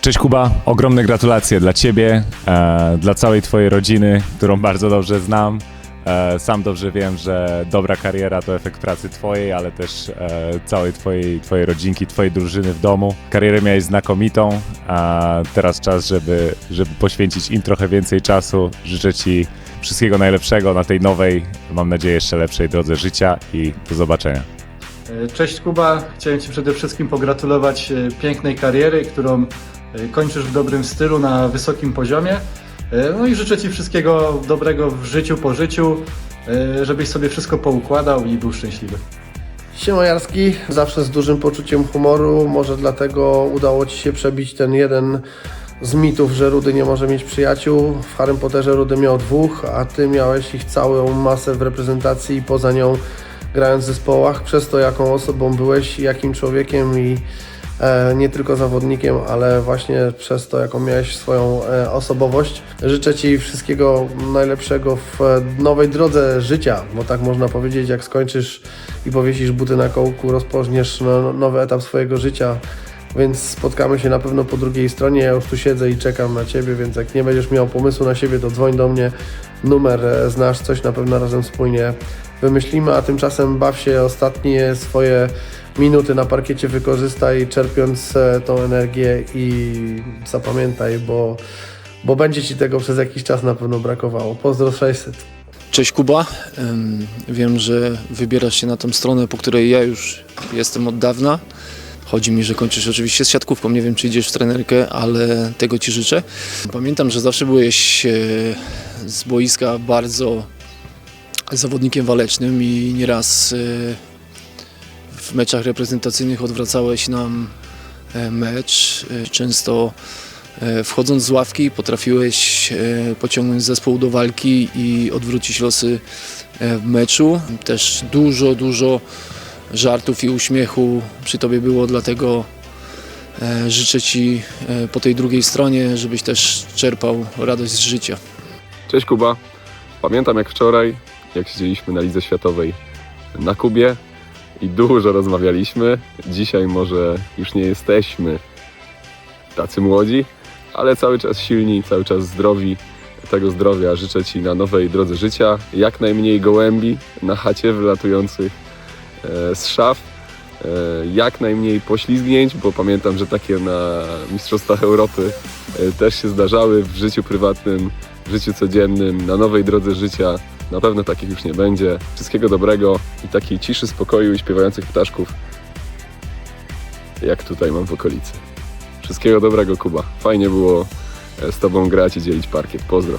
Cześć Kuba, ogromne gratulacje dla Ciebie, e, dla całej Twojej rodziny, którą bardzo dobrze znam. E, sam dobrze wiem, że dobra kariera to efekt pracy Twojej, ale też e, całej twojej, twojej rodzinki, Twojej drużyny w domu. Karierę miałeś znakomitą, a teraz czas, żeby, żeby poświęcić im trochę więcej czasu. Życzę Ci wszystkiego najlepszego na tej nowej, mam nadzieję jeszcze lepszej drodze życia i do zobaczenia. E, Cześć Kuba, chciałem Ci przede wszystkim pogratulować e, pięknej kariery, którą kończysz w dobrym stylu, na wysokim poziomie. E, No i życzę Ci wszystkiego dobrego w życiu, po życiu, e, żebyś sobie wszystko poukładał i był szczęśliwy. Siema Jarski, zawsze z dużym poczuciem humoru, może dlatego udało Ci się przebić ten jeden z mitów, że Rudy nie może mieć przyjaciół. W Harrym Potterze Rudy miał dwóch, a Ty miałeś ich całą masę w reprezentacji i poza nią grając w zespołach. Przez to jaką osobą byłeś, jakim człowiekiem i e, nie tylko zawodnikiem, ale właśnie przez to jaką miałeś swoją e, osobowość. Życzę Ci wszystkiego najlepszego w e, nowej drodze życia, bo tak można powiedzieć, jak skończysz i powiesisz buty na kołku, rozpoczniesz no, nowy etap swojego życia. Więc spotkamy się na pewno po drugiej stronie. Ja już tu siedzę i czekam na Ciebie, więc jak nie będziesz miał pomysłu na siebie, to dzwoń do mnie. Numer e, znasz, coś na pewno razem wspólnie wymyślimy, a tymczasem baw się ostatnie swoje minuty na parkiecie, wykorzystaj, czerpiąc e, tą energię i zapamiętaj, bo, bo będzie Ci tego przez jakiś czas na pewno brakowało. Pozdro 600. Cześć Kuba. Em, Wiem, że wybierasz się na tą stronę, po której ja już jestem od dawna. Chodzi mi, że kończysz oczywiście z siatkówką. Nie wiem, czy idziesz w trenerkę, ale tego Ci życzę. Pamiętam, że zawsze byłeś e, z boiska bardzo zawodnikiem walecznym i nieraz e, w meczach reprezentacyjnych odwracałeś nam e, mecz. E, Często E, Wchodząc z ławki potrafiłeś pociągnąć zespół do walki i odwrócić losy w meczu. Też dużo, dużo żartów i uśmiechu przy Tobie było, dlatego życzę Ci po tej drugiej stronie, żebyś też czerpał radość z życia. Cześć Kuba. Pamiętam jak wczoraj, jak siedzieliśmy na Lidze Światowej na Kubie i dużo rozmawialiśmy. Dzisiaj może już nie jesteśmy tacy młodzi, ale cały czas silni, cały czas zdrowi. Tego zdrowia życzę Ci na nowej drodze życia. Jak najmniej gołębi na chacie wylatujących e, z szaf. E, jak najmniej poślizgnięć, bo pamiętam, że takie na Mistrzostwach Europy e, też się zdarzały w życiu prywatnym, w życiu codziennym, na nowej drodze życia. Na pewno takich już nie będzie. Wszystkiego dobrego i takiej ciszy, spokoju i śpiewających ptaszków, jak tutaj mam w okolicy. Wszystkiego dobrego, Kuba. Fajnie było e, z Tobą grać i dzielić parkiet. Pozdro.